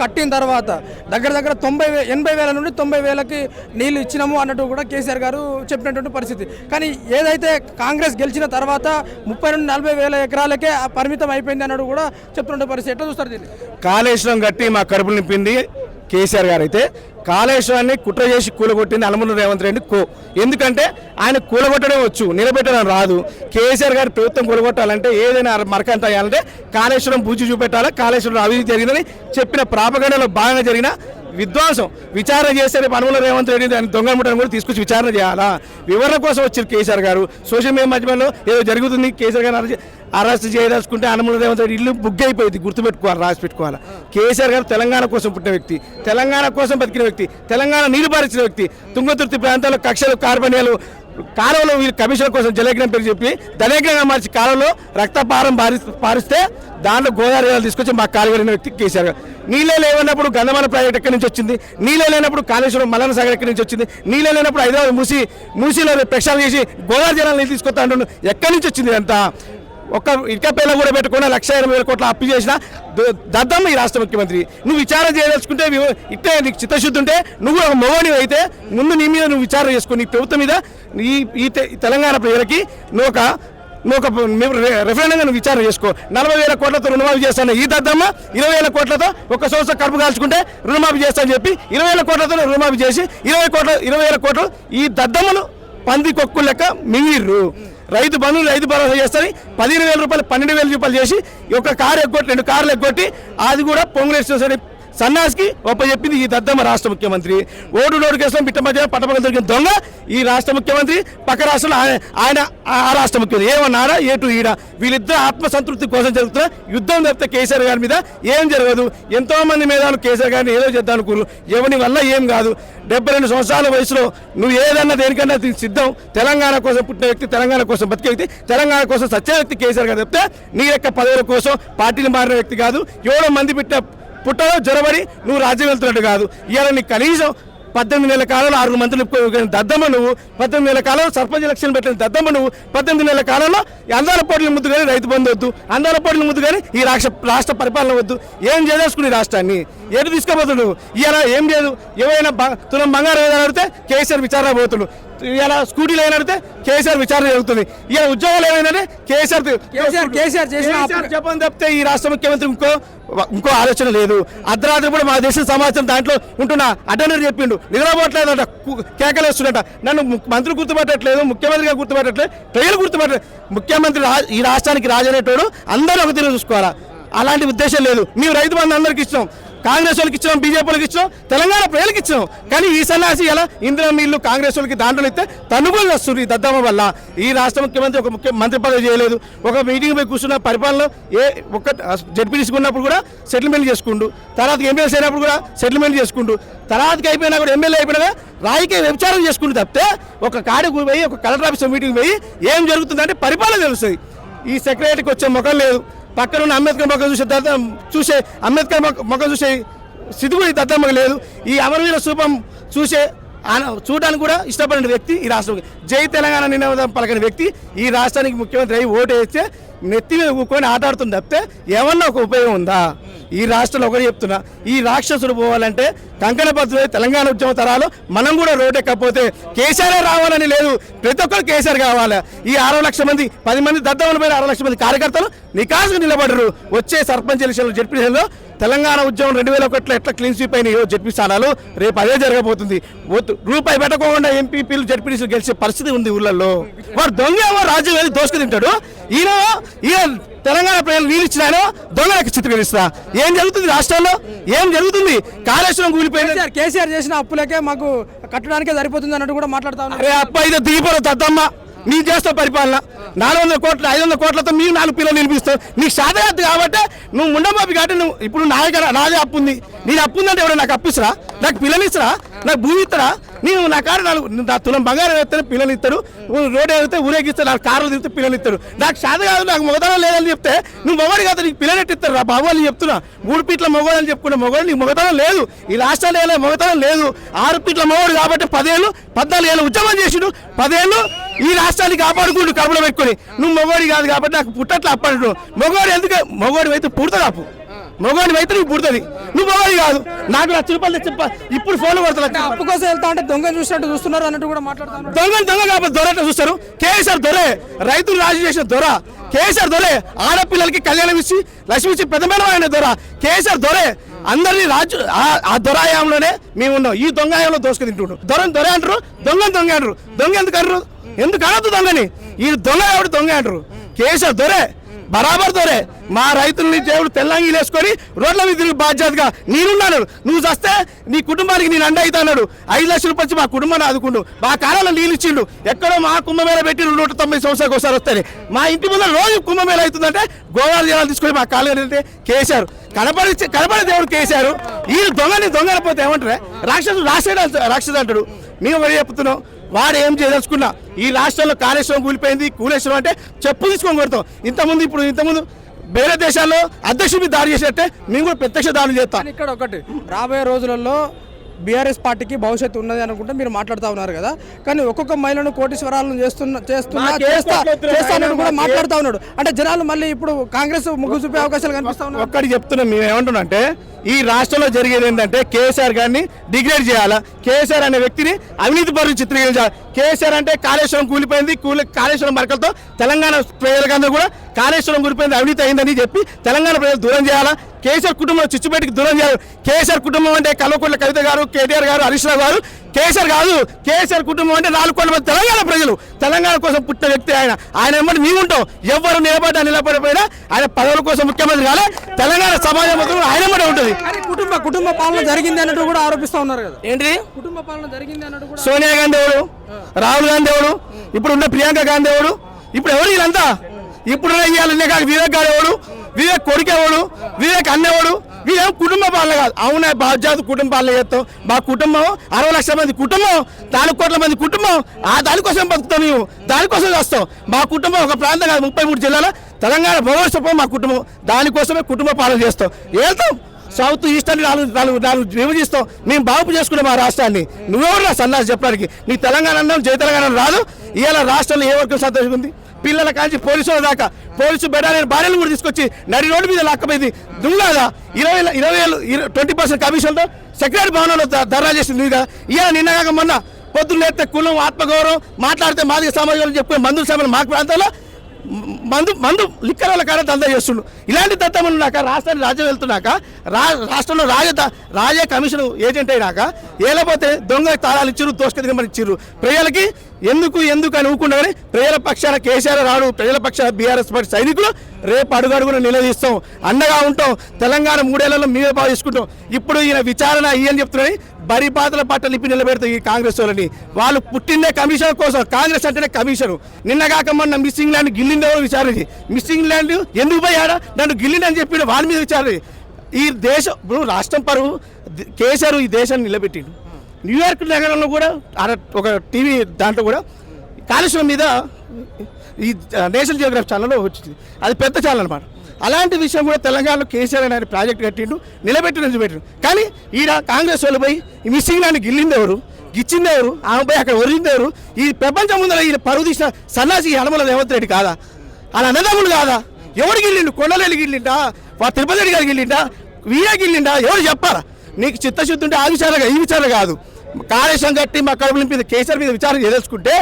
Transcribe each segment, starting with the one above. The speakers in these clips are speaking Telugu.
కట్టిన తర్వాత దగ్గర దగ్గర తొంభై ఎనభై వేల నుండి తొంభై వేలకి నీళ్ళు ఇచ్చినాము అన్నట్టు కూడా కేసీఆర్ గారు చెప్పినటువంటి పరిస్థితి. కానీ ఏదైతే కాంగ్రెస్ గెలిచిన తర్వాత ముప్పై నుండి నలభై వేల ఎకరాలకే ఆ పరిమితం అయిపోయింది అన్నట్టు కూడా చెప్తున్న పరిస్థితి ఎట్లా చూస్తారు దీన్ని? కాళేశ్వరం కట్టి మా కడుపులు నింపింది కేసీఆర్ గారు అయితే. కాళేశ్వరాన్ని కుట్ర చేసి కూలగొట్టింది అలమూరు రేవంత్ రెడ్డి కో ఎందుకంటే ఆయన కూలగొట్టడం వచ్చు నిలబెట్టడం రాదు. కేసీఆర్ గారు ప్రభుత్వం కూలగొట్టాలంటే ఏదైనా మరకంత అయ్యాలంటే కాళేశ్వరం పూజ చూపెట్టాలి కాళేశ్వరం అభివృద్ధి జరిగిందని చెప్పిన ప్రాపగండలో భాగంగా జరిగిన విధ్వంసం. విచారణ చేస్తే రేపు అనుమల రేవంత్ రెడ్డి దాన్ని దొంగ ముట్టని కూడా తీసుకొచ్చి విచారణ చేయాలా? వివరణ కోసం వచ్చారు కేసీఆర్ గారు. సోషల్ మీడియా మధ్యలో ఏదో జరుగుతుంది కేసీఆర్ గారు అరెస్ట్- చేయదలుచుకుంటే అనుమల రేవంత్ రెడ్డి ఇల్లు బుగ్ అయిపోయింది గుర్తుపెట్టుకోవాలి రాసి పెట్టుకోవాలి కేసీఆర్ గారు తెలంగాణ కోసం పుట్టిన వ్యక్తి తెలంగాణ కోసం బతికిన వ్యక్తి తెలంగాణ నీరు పారించిన వ్యక్తి తుంగతుర్తి ప్రాంతాల్లో కక్షలు కార్బనియాలు కాలువలో వీళ్ళు కమిషన్ కోసం జలయజ్ఞం పేరు చెప్పి ధనయజ్ఞంగా మార్చి కాలువలో రక్తపారం పారి పారిస్తే దాంట్లో గోదావరి తీసుకొచ్చి మా కాలు వ్యక్తి కేసీఆర్ గారు. నీళ్ళే లేవన్నప్పుడు గంధమాల ప్రాజెక్ట్ ఎక్కడి నుంచి వచ్చింది? నీళ్ళే లేనప్పుడు కాళేశ్వరం మల్లన సాగర్ ఎక్కడి నుంచి వచ్చింది? నీళ్ళే లేనప్పుడు హైదరాబాద్ మూసి మూసీలో ప్రక్షాళన చేసి గోదావరి జలాలు నీళ్ళు తీసుకొస్తా అంటున్నాను ఎక్కడి నుంచి వచ్చింది అంతా ఒక ఇటుక పేల కూడా పెట్టుకున్న లక్ష ఇరవై వేల కోట్ల అప్పు చేసిన దద్దమ్మ ఈ రాష్ట్ర ముఖ్యమంత్రి. నువ్వు విచారణ చేయదలుచుకుంటే ఇట్టే నీకు చిత్తశుద్ధి ఉంటే నువ్వు ఒక మొగోని అయితే ముందు నీ మీద నువ్వు విచారణ చేసుకో నీ ప్రభుత్వం మీద ఈ ఈ తె- తెలంగాణ ప్రజలకి నువ్వు ఒక నువ్వు ఒక రెఫరెండంగా నువ్వు విచారణ చేసుకో. నలభై వేల కోట్లతో రుణమాఫీ చేస్తాను. ఈ దద్దమ్మ ఇరవై వేల కోట్లతో ఒక సంవత్సరం కడుపు కాల్చుకుంటే రుణమాఫీ చేస్తానని చెప్పి ఇరవై వేల కోట్లతో రుణమాఫీ చేసి ఇరవై కోట్ల ఇరవై వేల కోట్లు ఈ దద్దమ్మను పంది కొక్కు లెక్క మింగిర్రు. రైతు బంధువులు రైతు భరోసా చేస్తారని పదిహేను వేల రూపాయలు పన్నెండు వేల రూపాయలు చేసి ఒక కారు ఎగ్గొట్టి రెండు కార్లు ఎగ్గొట్టి అది కూడా పొంగులేసిన సన్నాస్కి చెప్పింది ఈ దద్దమ్మ రాష్ట్ర ముఖ్యమంత్రి. ఓటు నోటు కేసులో బిట్ట మధ్య పట్టపక్కన దొరికిన దొంగ ఈ రాష్ట్ర ముఖ్యమంత్రి పక్క రాష్ట్రంలో ఆయన ఆయన ఆ రాష్ట్ర ముఖ్యమంత్రి. ఏమన్నారా ఏ టు ఈడ? వీళ్ళిద్దరు ఆత్మసంతృప్తి కోసం జరుగుతున్న యుద్ధం తప్పితే కేసీఆర్ గారి మీద ఏం జరగదు. ఎంతో మంది మేధావులు కేసీఆర్ గారిని ఏదో చేద్దాం అనుకోరు ఎవరి వల్ల ఏం కాదు. డెబ్బై రెండు సంవత్సరాల వయసులో నువ్వు ఏదన్నా దేనికన్నా సిద్ధం. తెలంగాణ కోసం పుట్టిన వ్యక్తి తెలంగాణ కోసం బతికే వ్యక్తి తెలంగాణ కోసం సత్య వ్యక్తి కేసీఆర్ గారు చెప్తే నీ యొక్క పదవుల కోసం పార్టీలు మారిన వ్యక్తి కాదు. ఎవడో మంది పెట్టిన పుట్టలో జ్వరబడి నువ్వు రాజ్యం వెళ్తున్నట్టు కాదు. ఇవాళ నీకు కనీసం పద్దెనిమిది నెలల కాలంలో ఆరు మంత్రులు ఎన్నుకోగలిగిన దద్దమ్మ నువ్వు పద్దెనిమిది నెలల కాలంలో సర్పంచ్ ఎలక్షన్ పెట్టిన దద్దమ్మ నువ్వు పద్దెనిమిది నెలల కాలంలో అందాల పోటీలు ముద్దు కానీ రైతు బంధు వద్దు అందాల పోటీలు ముద్దు కానీ ఈ రాష్ట్ర రాష్ట్ర పరిపాలన వద్దు. ఏం చేసేసుకుని రాష్ట్రాన్ని? ఏడు తీసుకోబోతుడు నువ్వు? ఏం లేదు. ఏమైనా తులం బంగారం ఏదైనా అడిగితే కేసీఆర్ విచారణ పోతుడు ఇలా స్కూటీలు ఏమైనా కేసీఆర్ విచారణ జరుగుతుంది. ఇలా ఉద్యోగాలు ఏమైనా కేసీఆర్ కేసీఆర్ కేసీఆర్ చేసిన చెప్పని తప్పితే ఈ రాష్ట్ర ముఖ్యమంత్రి ఇంకో ఇంకో ఆలోచన లేదు. అర్ధరాత్రి కూడా మా దేశ సమాచారం దాంట్లో ఉంటున్నా. అటెండర్ చెప్పిండు. నిద్రపోవట్లేదట కేకలేస్తుండట నన్ను మంత్రి గుర్తుపట్టట్లేదు ముఖ్యమంత్రిగా గుర్తుపట్టట్లేదు ప్రజలు గుర్తుపట్టలేదు ముఖ్యమంత్రి ఈ రాష్ట్రానికి రాజనేటోడు అందరూ ఒక తీరు చూసుకోవాలా? అలాంటి ఉద్దేశం లేదు. మేము రైతు బంధు అందరికి ఇచ్చినాం కాంగ్రెస్ వాళ్ళకి ఇచ్చినాం బీజేపీ వాళ్ళకి ఇచ్చినాం తెలంగాణ ప్రజలకు ఇచ్చినాం. కానీ ఈ సన్నాసి ఎలా? ఇందిరా నీళ్ళు కాంగ్రెస్ వాళ్ళకి దాంట్లో ఇస్తే తనుగోలు వస్తుంది ఈ దద్దమ్మ వల్ల. ఈ రాష్ట్ర ముఖ్యమంత్రి ఒక ముఖ్య మంత్రి పదవి చేయలేదు. ఒక మీటింగ్ పోయి కూర్చున్న పరిపాలన ఏ ఒక్క జడ్పీ తీసుకున్నప్పుడు కూడా సెటిల్మెంట్ చేసుకుండు. తర్వాత ఎమ్మెల్సీ అయినప్పుడు కూడా సెటిల్మెంట్ చేసుకుండు. తర్వాతకి అయిపోయినా కూడా ఎమ్మెల్యే అయిపోయినా రాజకీయ వ్యభిచారం చేసుకుంటూ తప్పితే ఒక కాడికి పోయి ఒక కలెక్టర్ ఆఫీస్ మీటింగ్ పోయి ఏం జరుగుతుందంటే పరిపాలన తెలుస్తుంది. ఈ సెక్రటరీకి వచ్చే ముఖం లేదు. పక్కన ఉన్న అంబేద్కర్ మొక్క చూసే దద్ద చూసే అంబేద్కర్ మొక్క ముఖం చూసే స్థితి కూడా ఈ దద్దమ్మకి లేదు. ఈ అమరవీర స్థూపం చూసే చూడడానికి కూడా ఇష్టపడిన వ్యక్తి ఈ రాష్ట్రం జై తెలంగాణ నినాదం పలకని వ్యక్తి ఈ రాష్ట్రానికి ముఖ్యమంత్రి అయ్యి ఓటు వేస్తే నెత్తి మీద కూకొని ఆటాడుతుంది తప్పితే ఏమన్నా ఒక ఉపయోగం ఉందా? ఈ రాష్ట్రంలో ఒకటి చెప్తున్నా ఈ రాక్షసుడు పోవాలంటే కంకణ తెలంగాణ ఉద్యమ తరాలు మనం కూడా రోడ్డెక్కపోతే కేసీఆర్ రావాలని లేదు. ప్రతి ఒక్కరు కేసీఆర్ కావాలి. ఈ ఆరు లక్షల మంది పది మంది దద్దమని పోయిన ఆరు లక్షల మంది కార్యకర్తలు నికాసుకు నిలబడరు. వచ్చే సర్పంచ్ ఎలక్షన్లు జడ్పీ తెలంగాణ ఉద్యమం రెండు వేల ఒకటిలో ఎట్లా క్లీన్ స్వీప్ అయినాయో జడ్పీ స్థానాలు రేపు అదే జరగబోతుంది. రూపాయి పెట్టకోకుండా ఎంపీపీలు జడ్పీసీలు గెలిచే పరిస్థితి ఉంది ఊళ్ళల్లో. వాడు దొంగ ఏమో రాజ్యం వెళ్ళి దోసుకు తింటాడు. ఈయన ఈయన తెలంగాణ ప్రజలు నీళ్ళు ఇచ్చినాను దొంగలకు చిత్రీకరిస్తా ఏం జరుగుతుంది రాష్ట్రాల్లో? ఏం జరుగుతుంది? కాళేశ్వరం కూలిపోయింది కేసీఆర్ చేసిన అప్పులకే మాకు కట్టడానికే సరిపోతుంది అన్నట్టు కూడా మాట్లాడుతా ఉన్నారు. అరే అప్ప ఇది దిగిపోరు దద్దమ్మ. నీ చేస్తావు పరిపాలన. నాలుగు వందల కోట్లు ఐదు వందల కోట్లతో మీరు నాలుగు పిల్లలు నిలిపిస్తావు నీకు శాతగాతి కాబట్టి నువ్వు ముండమాపి కాబట్టి నువ్వు ఇప్పుడు నాయక నాదే అప్పు ఉంది. నేను అప్పు ఉందంటే ఎవడో నాకు అప్పిస్తారా నాకు పిల్లలు ఇస్తారా? నాకు భూమి ఇస్తారా? నేను నా కారు నాలుగు నా తులం బంగారం వేస్తే పిల్లలు ఇస్తాడు రోడ్డు వెళ్తే ఊరేగిస్తాడు నాకు కారులు తిరిగితే పిల్లలు ఇస్తాడు నాకు శాత కాదు నాకు మొగతనం లేదని చెప్తే నువ్వు మొగడు కాదు నీకు పిల్లలు ఎట్టిస్తారు రా బాబు అని చెప్తున్నా. మూడు పీట్ల మొగోడు అని చెప్పుకున్న మొగోడు నీకు మొగతనం లేదు. ఈ రాష్ట్రాలు ఏలే మొగతనం లేదు. ఆరు పీట్ల మొగోడు కాబట్టి పదేళ్ళు పద్నాలుగు ఏళ్ళు ఉద్యమం చేసిండు. పదేళ్ళు ఈ రాష్ట్రాన్ని కాపాడుకుంటూ కడుపులో పెట్టుకొని నువ్వు మొగోడి కాదు కాబట్టి నాకు పుట్టట్లు అప్పడు మొగోడు ఎందుకు? మొగోడు అయితే పుడతాడు అప్పు మొగాడి అయితే నీకు పుడుతుంది. నువ్వు మొగాడి కాదు. నాకు లక్ష రూపాయలు తెచ్చి ప- ఇప్పుడు ఫోన్ కొడతా అప్పు కోసం వెళ్తా అంటే దొంగ చూసినట్టు చూస్తున్నారు అన్నట్టు కూడా మాట్లాడుతున్నారు దొంగ దొంగ కాబట్టి దొరట చూస్తారు? కేసీఆర్ దొరే. రైతులు రాజు చేసిన దొర. కేసీఆర్ దొరే. ఆడపిల్లలకి కళ్యాణం ఇచ్చి లక్ష్మి ఇచ్చి పెద్దమైన ఆయన దొర. కేసీఆర్ దొరే. అందరినీ రాజు ఆ- దొరాయంలోనే మేము ఉన్నాం. ఈ దొంగాయంలో దోసుకు తింటుండు దొర దొర అంటారు దొంగ దొంగ అంటారు. దొంగ ఎందుకు అంటారు? ఎందుకు అనొద్దు దొంగని? ఈ దొంగ ఎవడు? దొంగ అంటారు. కేసీఆర్ దొరే బరాబర్ దొరే. మా రైతుల్ని దేవుడు తెల్లంగిలు వేసుకొని రోడ్ల మీద తిరిగి బాధ్యతగా నేనున్నాను. నువ్వు చస్తే నీ కుటుంబానికి నేను అండ అవుతాడు ఐదు లక్షలు రూపాయలు మా కుటుంబాన్ని ఆదుకుండు. మా కాలంలో నీళ్ళు ఇచ్చిండు. ఎక్కడో మా కుంభమేళ పెట్టి నూట తొంభై సంవత్సరాలకు ఒకసారి వస్తాయి మా ఇంటి ముందర రోజు కుంభమేళ అవుతుందంటే గోదావరి జనాలు తీసుకొని మా కాలం అంటే కేసారు కనపడి కనపడి దేవుడు కేసారు ఈ దొంగని దొంగలపోతే ఏమంటారే? ఏమంటారు రాక్షసుడు రాసేడు రాక్షసు అంటాడు. మేము మరి చెప్తున్నాం? వాడు ఏం చేయదలుచుకున్నా. ఈ రాష్ట్రంలో కాళేశ్వరం కూలిపోయింది. కూలేశ్వరం అంటే చెప్పు తీసుకొని కొడతాం. ఇంతకుముందు ఇప్పుడు ఇంతకుముందు వేరే దేశాల్లో అధ్యక్షుడి దాడి చేసినట్టే మేము కూడా ప్రత్యక్ష దాడులు చేస్తాం. ఇక్కడ ఒకటి రాబోయే రోజులలో బీఆర్ఎస్ పార్టీకి భవిష్యత్తు ఉన్నది అనుకుంటే మీరు మాట్లాడుతూ ఉన్నారు కదా. కానీ ఒక్కొక్క మహిళను కోటీశ్వరాలను చేస్తున్న చేస్తున్నా మాకే చేస్తా కోట్లు చేస్తా అన్నట్టు కూడా మాట్లాడుతూ ఉన్నాడు. అంటే జనాలు మళ్ళీ ఇప్పుడు కాంగ్రెస్ ముగ్గు చూపే అవకాశాలు కనిపిస్తా ఉన్నాయి? ఒక్కటి చెప్తున్నాం మేము ఏమంటున్నాం అంటే ఈ రాష్ట్రంలో జరిగేది ఏంటంటే కేసీఆర్ గారిని డిగ్రేడ్ చేయాలా? కేసీఆర్ అనే వ్యక్తిని అవినీతి పరులు చిత్రీకరించాలి? కేసీఆర్ అంటే కాళేశ్వరం కూలిపోయింది కూలి కాళేశ్వరం మరకలతో తెలంగాణ ప్రజలకందరూ కూడా కాళేశ్వరం కూలిపోయింది అవినీతి అయిందని చెప్పి తెలంగాణ ప్రజలు దూరం చేయాలా? కేసీఆర్ కుటుంబం చిచ్చుపేటకి దూరం చేయాలి. కేసీఆర్ కుటుంబం అంటే కల్వకుంట్ల కవిత గారు కేటీఆర్ గారు హరీష్ రావు గారు. కేసీఆర్ కాదు కేసీఆర్ కుటుంబం అంటే నాలుగు కోట్ల మంది తెలంగాణ ప్రజలు. తెలంగాణ కోసం పుట్టిన వ్యక్తి ఆయన. ఆయన వెంబడి మేము ఉంటాం. ఎవరు నిలబడ్డా నిలబడిపోయినా ఆయన పదవుల కోసం ముఖ్యమంత్రి కాలే. తెలంగాణ సమాజం మొత్తం ఆయన వెంబడే ఉంటుంది. కుటుంబ కుటుంబ పాలన జరిగింది అన్నట్టు కూడా ఆరోపిస్తా ఉన్నారు కదా. ఏంటి? కుటుంబ పాలన జరిగింది అన్నట్టు కూడా సోనియా గాంధీ ఎవడు రాహుల్ గాంధీ ఎవడు ఇప్పుడు ఉన్న ప్రియాంక గాంధీ ఎవడు ఇప్పుడు ఎవరు వీళ్ళంతా? ఇప్పుడు ఇవ్వాలనే కాదు వివేక్ గారు ఎవడు? వివేక్ కొడుకేవాడు వివేక్ అన్నవాడు వీళ్ళేం కుటుంబ పాలన కాదు. అవునా బాధ్యత కుటుంబ పాలన చేస్తాం మా కుటుంబం అరవై లక్షల మంది కుటుంబం నాలుగు కోట్ల మంది కుటుంబం ఆ దానికోసం బతుకుతాం మేము దానికోసం వస్తాం మా కుటుంబం ఒక ప్రాంతం కాదు ముప్పై మూడు జిల్లాలో తెలంగాణ భవిష్యత్తు మా కుటుంబం. దానికోసమే కుటుంబ పాలన చేస్తాం వెళ్తాం సౌత్ ఈస్ట్ నాలుగు నాలుగు నాలుగు విభజిస్తాం. మేము బాగు చేసుకున్నాం మా రాష్ట్రాన్ని. నువ్వెవరు సన్నాసి చెప్పడానికి? నీ తెలంగాణ అన్నాం జయ తెలంగాణ రాదు. ఇవాళ రాష్ట్రంలో ఏ వర్గం సంతోషం ఉంది పిల్లల కాంచి పోలీసుల దాకా. పోలీసు బెడాలని భార్యలు కూడా తీసుకొచ్చి నడి రోడ్డు మీద లాక్కపోయింది. దుంగదా ఇరవై ఇరవై వేలు ట్వంటీ పర్సెంట్ కమిషన్తో సెక్రటరీ భవనంలో ధర్నా చేసింది ఇక. ఇవాళ నిన్నగాక మొన్న పొద్దున్న లేస్తే కులం ఆత్మగౌరవం మాట్లాడితే మాదిక సామాజిక చెప్పుకునే మందుల సభలు మా ప్రాంతంలో మందు మందు లిక్కర్ వాళ్ళ కాడ దందా చేస్తుండు. ఇలాంటి దత్తములు ఉన్నాక రాష్ట్రాన్ని రాజ్యం వెళ్తున్నాక రా రాష్ట్రంలో రాజ రాజే కమిషన్ ఏజెంట్ అయినాక ఏలపోతే దొంగ తాళాలు ఇచ్చిర్రు మరి ఇచ్చారు ప్రజలకి ఎందుకు ఎందుకు అని ఊకుండా ప్రజల పక్షాన కేసీఆర్ రాడు ప్రజల పక్షాన బీఆర్ఎస్ పార్టీ సైనికులు రేపు అడుగడుగున నిలదీస్తాం. అండగా ఉంటాం. తెలంగాణ మూడేళ్ళలో మీరే బాగా తీసుకుంటాం ఇప్పుడు ఈయన విచారణ ఇయ్యని చెప్తున్నాయి బరి బాధల పట్ల లిపి నిలబెడతాయి ఈ కాంగ్రెస్ వాళ్ళని. వాళ్ళు పుట్టిందే కమిషన్ కోసం. కాంగ్రెస్ అంటేనే కమిషన్. నిన్నగాక మొన్న మిస్సింగ్ ల్యాండ్ గిల్లిందో విచారణ మిస్సింగ్ ల్యాండ్ ఎందుకు పోయాడా? నన్ను గిల్లిందని చెప్పి వాడి మీద విచారణ ఈ దేశం ఇప్పుడు రాష్ట్రం పరువు. ది- కేసీఆర్ ఈ దేశాన్ని నిలబెట్టిండు. న్యూయార్క్ నగరంలో కూడా ఒక టీవీ దాంట్లో కూడా కాలుష్యం మీద ఈ నేషనల్ జియోగ్రఫీ ఛానల్లో వచ్చింది. అది పెద్ద ఛానల్ అనమాట అలాంటి విషయం కూడా తెలంగాణలో కేసీఆర్ అనే ప్రాజెక్ట్ కట్టిండు నిలబెట్టి నిలబెట్టిండు కానీ ఈడ కాంగ్రెస్ వాళ్ళు పోయి మిస్సింగ్ ల్యాండ్ గిల్లింది ఎవరు గిచ్చింది ఎవరు ఆమె పోయి అక్కడ ఒరిగింది ఎవరు ఈ ప్రపంచం ముందర ఈ పరువు తీసిన సన్నాసి హనుమల రేవంత్ రెడ్డి కాదా? వాళ్ళ అన్నదమ్ములు కాదా? ఎవడు గిల్లిండు? కొండలేలు గిల్లిండా? వా తిరుపతి రెడ్డి గారు గిల్లిండా? వీరే గిల్లిండా? ఎవరు చెప్పారా నీకు చిత్తశుద్ధి ఉంటే ఆ విచారణ ఈ విచారణ కాదు. కాళేశ్వరం కట్టి మా కడుపు నింపి కేసీఆర్ మీద విచారణ చేయదలుచుకుంటే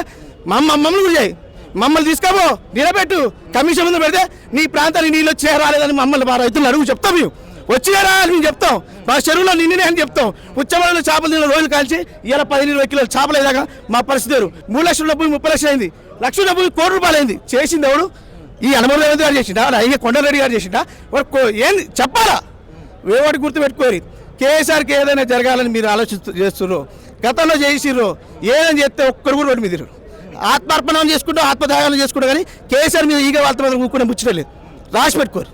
మా మమ్మల్ని కూడా చేయి. మమ్మల్ని తీసుకోబో నిలబెట్టు. కమిషన్ ముందు పెడితే నీ ప్రాంతానికి నీళ్ళు వచ్చే రాలేదని మమ్మల్ని మా రైతులు అడుగు చెప్తాం మేము. వచ్చినారా అని మేము చెప్తాం. మా చెరువులో నిన్ననే అని చెప్తాం. ఉచ్చమలలో చేపలు తిన్న రోజులు కాల్చి ఇలా పది ఇరవై కిలోలు చేపలు అయ్యాక మా పరిస్థితి వేరు. మూడు లక్షల డబ్బులు ముప్పై లక్షలు అయింది. లక్ష డబ్బులు కోటి రూపాయలు అయింది. చేసింది ఎవడు? ఈ అనమల రేవంత్ గారు చేసిండా? అయ్యే కొండరెడ్డి గారు చేసిండా? ఏంది? చెప్పాలా? వేవాటి గుర్తు పెట్టుకోరి కేసీఆర్కి ఏదైనా జరగాలని మీరు ఆలోచిస్తూ చేస్తున్నారు గతంలో చేసిర్రు? ఏదైనా చేస్తే ఒక్కరు కూడా రోడ్డు మీద ఆత్మార్పణం చేసుకుంటూ ఆత్మదానం చేసుకుంటూ కానీ కేసీఆర్ మీద ఈగ వాళ్ళతో ఊరుకునే ముచ్చటలేదు రాసి పెట్టుకోరు.